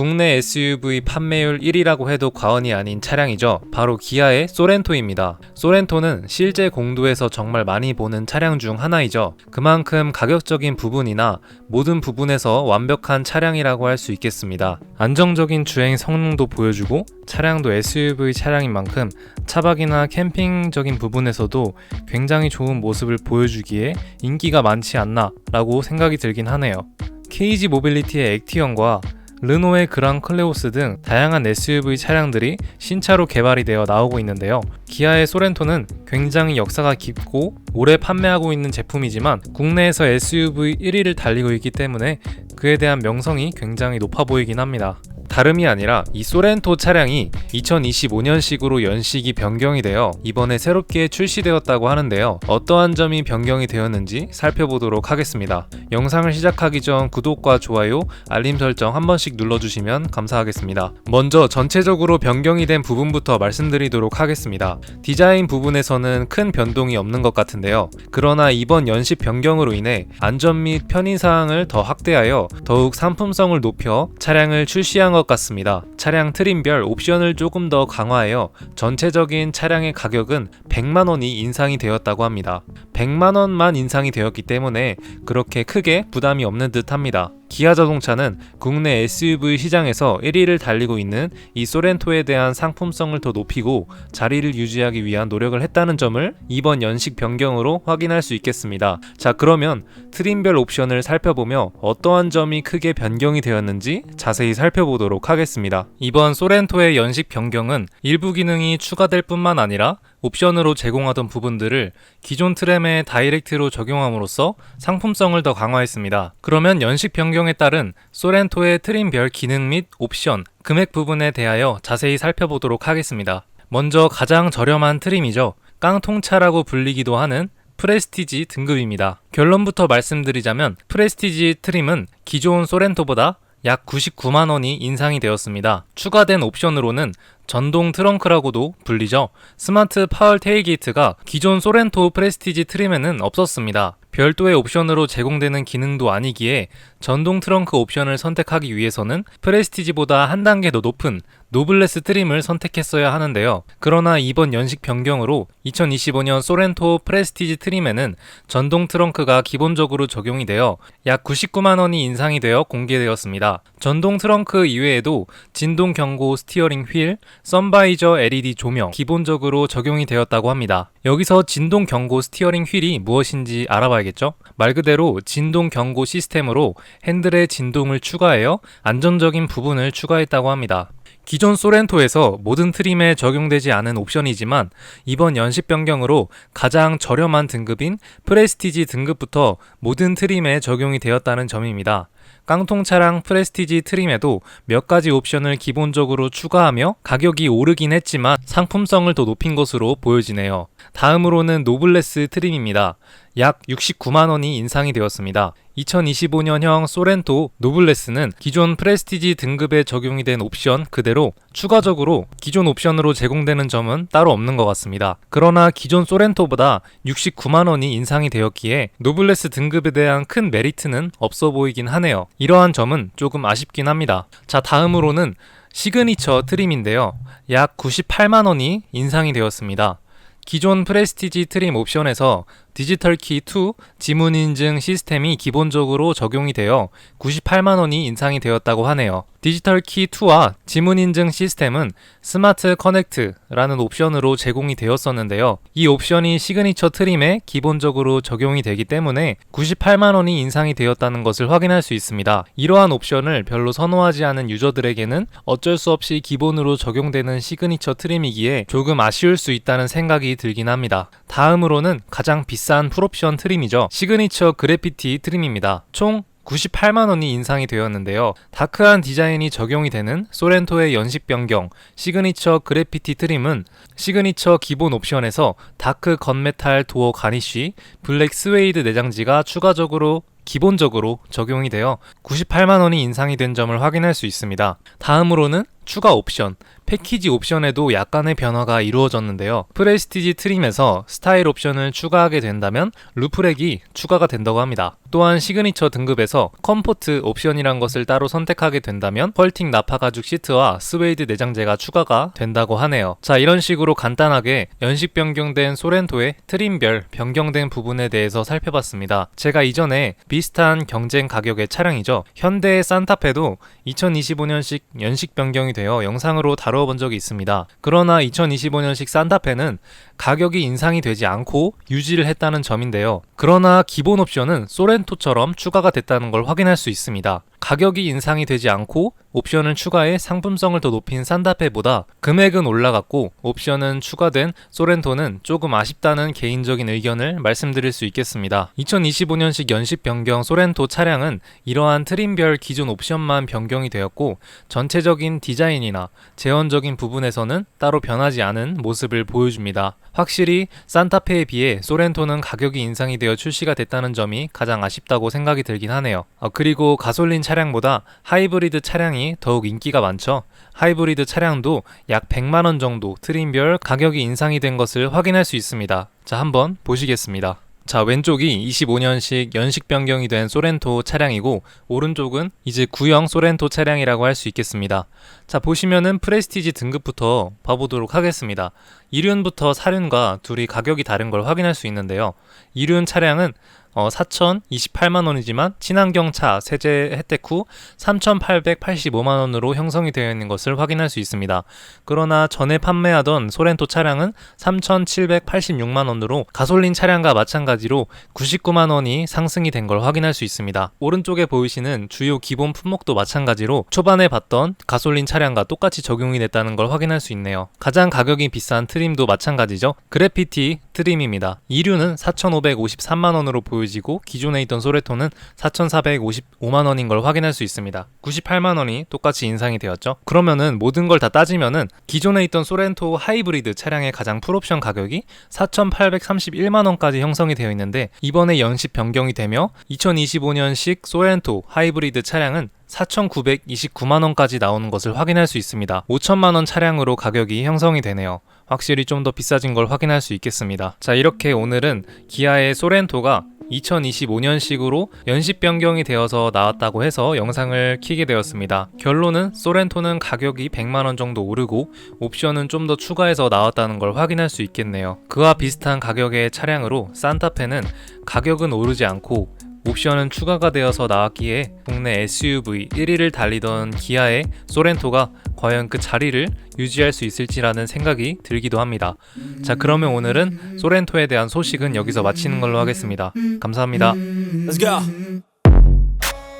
국내 SUV 판매율 1위라고 해도 과언이 아닌 차량이죠. 바로 기아의 소렌토입니다. 소렌토는 실제 공도에서 정말 많이 보는 차량 중 하나이죠. 그만큼 가격적인 부분이나 모든 부분에서 완벽한 차량이라고 할 수 있겠습니다. 안정적인 주행 성능도 보여주고 차량도 SUV 차량인 만큼 차박이나 캠핑적인 부분에서도 굉장히 좋은 모습을 보여주기에 인기가 많지 않나 라고 생각이 들긴 하네요. KG 모빌리티의 액티언과 르노의 그랑 클레오스 등 다양한 SUV 차량들이 신차로 개발이 되어 나오고 있는데요. 기아의 소렌토는 굉장히 역사가 깊고 오래 판매하고 있는 제품이지만 국내에서 SUV 1위를 달리고 있기 때문에 그에 대한 명성이 굉장히 높아 보이긴 합니다. 다름이 아니라 이 소렌토 차량이 2025년식으로 연식이 변경이 되어 이번에 새롭게 출시되었다고 하는데요. 어떠한 점이 변경이 되었는지 살펴보도록 하겠습니다. 영상을 시작하기 전 구독과 좋아요, 알림 설정 한 번씩 눌러주시면 감사하겠습니다. 먼저 전체적으로 변경이 된 부분부터 말씀드리도록 하겠습니다. 디자인 부분에서는 큰 변동이 없는 것 같은데요. 그러나 이번 연식 변경으로 인해 안전 및 편의사항을 더 확대하여 더욱 상품성을 높여 차량을 출시한 것 같습니다. 차량 트림별 옵션을 조금 더 강화하여 전체적인 차량의 가격은 100만 원이 인상이 되었다고 합니다. 100만 원만 인상이 되었기 때문에 그렇게 크게 부담이 없는 듯 합니다. 기아 자동차는 국내 SUV 시장에서 1위를 달리고 있는 이 소렌토에 대한 상품성을 더 높이고 자리를 유지하기 위한 노력을 했다는 점을 이번 연식 변경으로 확인할 수 있겠습니다. 자, 그러면 트림별 옵션을 살펴보며 어떠한 점이 크게 변경이 되었는지 자세히 살펴보도록 하겠습니다. 이번 소렌토의 연식 변경은 일부 기능이 추가될 뿐만 아니라 옵션으로 제공하던 부분들을 기존 트램에 다이렉트로 적용함으로써 상품성을 더 강화했습니다. 그러면 연식 변경에 따른 소렌토의 트림별 기능 및 옵션, 금액 부분에 대하여 자세히 살펴보도록 하겠습니다. 먼저 가장 저렴한 트림이죠. 깡통차라고 불리기도 하는 프레스티지 등급입니다. 결론부터 말씀드리자면 프레스티지 트림은 기존 소렌토보다 약 99만 원이 인상이 되었습니다. 추가된 옵션으로는 전동 트렁크라고도 불리죠. 스마트 파월 테일게이트가 기존 소렌토 프레스티지 트림에는 없었습니다. 별도의 옵션으로 제공되는 기능도 아니기에 전동 트렁크 옵션을 선택하기 위해서는 프레스티지보다 한 단계 더 높은 노블레스 트림을 선택했어야 하는데요. 그러나 이번 연식 변경으로 2025년 소렌토 프레스티지 트림에는 전동 트렁크가 기본적으로 적용이 되어 약 99만 원이 인상이 되어 공개되었습니다. 전동 트렁크 이외에도 진동 경고 스티어링 휠, 썬바이저 LED 조명 기본적으로 적용이 되었다고 합니다. 여기서 진동 경고 스티어링 휠이 무엇인지 알아봐야겠죠? 말 그대로 진동 경고 시스템으로 핸들에 진동을 추가하여 안정적인 부분을 추가했다고 합니다. 기존 소렌토에서 모든 트림에 적용되지 않은 옵션이지만 이번 연식 변경으로 가장 저렴한 등급인 프레스티지 등급부터 모든 트림에 적용이 되었다는 점입니다. 깡통 차량 프레스티지 트림에도 몇 가지 옵션을 기본적으로 추가하며 가격이 오르긴 했지만 상품성을 더 높인 것으로 보여지네요. 다음으로는 노블레스 트림입니다. 약 69만 원이 인상이 되었습니다. 2025년형 소렌토 노블레스는 기존 프레스티지 등급에 적용이 된 옵션 그대로 추가적으로 기존 옵션으로 제공되는 점은 따로 없는 것 같습니다. 그러나 기존 소렌토보다 69만 원이 인상이 되었기에 노블레스 등급에 대한 큰 메리트는 없어 보이긴 하네요. 이러한 점은 조금 아쉽긴 합니다. 자, 다음으로는 시그니처 트림인데요. 약 98만 원이 인상이 되었습니다. 기존 프레스티지 트림 옵션에서 디지털 키 2 지문 인증 시스템이 기본적으로 적용이 되어 98만 원이 인상이 되었다고 하네요. 디지털 키 2와 지문 인증 시스템은 스마트 커넥트라는 옵션으로 제공이 되었었는데요. 이 옵션이 시그니처 트림에 기본적으로 적용이 되기 때문에 98만 원이 인상이 되었다는 것을 확인할 수 있습니다. 이러한 옵션을 별로 선호하지 않은 유저들에게는 어쩔 수 없이 기본으로 적용되는 시그니처 트림이기에 조금 아쉬울 수 있다는 생각이 들긴 합니다. 다음으로는 가장 비싼 풀옵션 트림이죠. 시그니처 그래피티 트림입니다. 총 98만 원이 인상이 되었는데요. 다크한 디자인이 적용이 되는 소렌토의 연식 변경 시그니처 그래피티 트림은 시그니처 기본 옵션에서 다크 건메탈 도어 가니쉬, 블랙 스웨이드 내장지가 추가적으로 기본적으로 적용이 되어 98만 원이 인상이 된 점을 확인할 수 있습니다. 다음으로는 추가 옵션, 패키지 옵션에도 약간의 변화가 이루어졌는데요. 프레스티지 트림에서 스타일 옵션을 추가하게 된다면 루프렉이 추가가 된다고 합니다. 또한 시그니처 등급에서 컴포트 옵션이란 것을 따로 선택하게 된다면 펄팅 나파 가죽 시트와 스웨이드 내장재가 추가가 된다고 하네요. 자, 이런 식으로 간단하게 연식 변경된 소렌토의 트림별 변경된 부분에 대해서 살펴봤습니다. 제가 이전에 비슷한 경쟁 가격의 차량이죠. 현대의 산타페도 2025년식 연식 변경이 되어 영상으로 다뤄본 적이 있습니다. 그러나 2025년식 산타페는 가격이 인상이 되지 않고 유지를 했다는 점인데요. 그러나 기본 옵션은 소렌토처럼 추가가 됐다는 걸 확인할 수 있습니다. 가격이 인상이 되지 않고 옵션을 추가해 상품성을 더 높인 산타페보다 금액은 올라갔고 옵션은 추가된 소렌토는 조금 아쉽다는 개인적인 의견을 말씀드릴 수 있겠습니다. 2025년식 연식 변경 소렌토 차량은 이러한 트림별 기존 옵션만 변경이 되었고 전체적인 디자인이나 재원적인 부분에서는 따로 변하지 않은 모습을 보여줍니다. 확실히 산타페에 비해 소렌토는 가격이 인상이 되어 출시가 됐다는 점이 가장 아쉽다고 생각이 들긴 하네요. 아, 그리고 가솔린 차량 보다 하이브리드 차량이 더욱 인기가 많죠. 하이브리드 차량도 약 100만 원 정도 트림별 가격이 인상이 된 것을 확인할 수 있습니다. 자, 한번 보시겠습니다. 자, 왼쪽이 25년식 연식 변경이 된 소렌토 차량이고 오른쪽은 이제 구형 소렌토 차량이라고 할 수 있겠습니다. 자, 보시면은 프레스티지 등급부터 봐보도록 하겠습니다. 1륜부터 4륜과 둘이 가격이 다른 걸 확인할 수 있는데요. 2륜 차량은 어, 4,028만 원이지만 친환경 차 세제 혜택 후 3,885만 원으로 형성이 되어 있는 것을 확인할 수 있습니다. 그러나 전에 판매하던 소렌토 차량은 3,786만 원으로 가솔린 차량과 마찬가지로 99만 원이 상승이 된 걸 확인할 수 있습니다. 오른쪽에 보이시는 주요 기본 품목도 마찬가지로 초반에 봤던 가솔린 차량과 똑같이 적용이 됐다는 걸 확인할 수 있네요. 가장 가격이 비싼 트림도 마찬가지죠. 그래피티 트림입니다. 2류는 4,553만 원으로 보여지고 기존에 있던 소레토는 4,455만 원인 걸 확인할 수 있습니다. 98만 원이 똑같이 인상이 되었죠. 그러면은 모든 걸 다 따지면은 기존에 있던 소렌토 하이브리드 차량의 가장 풀옵션 가격이 4,831만 원까지 형성이 되어 있는데 이번에 연식 변경이 되며 2025년식 소렌토 하이브리드 차량은 4,929만 원까지 나오는 것을 확인할 수 있습니다. 5천만 원 차량으로 가격이 형성이 되네요. 확실히 좀 더 비싸진 걸 확인할 수 있겠습니다. 자, 이렇게 오늘은 기아의 소렌토가 2025년식으로 연식 변경이 되어서 나왔다고 해서 영상을 키게 되었습니다. 결론은 소렌토는 가격이 100만원 정도 오르고 옵션은 좀 더 추가해서 나왔다는 걸 확인할 수 있겠네요. 그와 비슷한 가격의 차량으로 산타페는 가격은 오르지 않고 옵션은 추가가 되어서 나왔기에 국내 SUV 1위를 달리던 기아의 소렌토가 과연 그 자리를 유지할 수 있을지라는 생각이 들기도 합니다. 자, 그러면 오늘은 소렌토에 대한 소식은 여기서 마치는 걸로 하겠습니다. 감사합니다.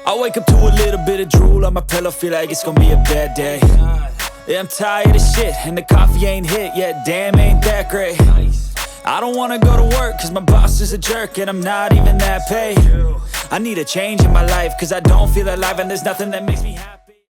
I wake up to a little bit of drool on my pillow, feel like it's gonna be a bad day. Yeah, I'm tired of shit, and the coffee ain't hit yet. Damn, ain't that great. I don't wanna go to work, cause my boss is a jerk, and I'm not even that paid. I need a change in my life, cause I don't feel alive, and there's nothing that makes me happy.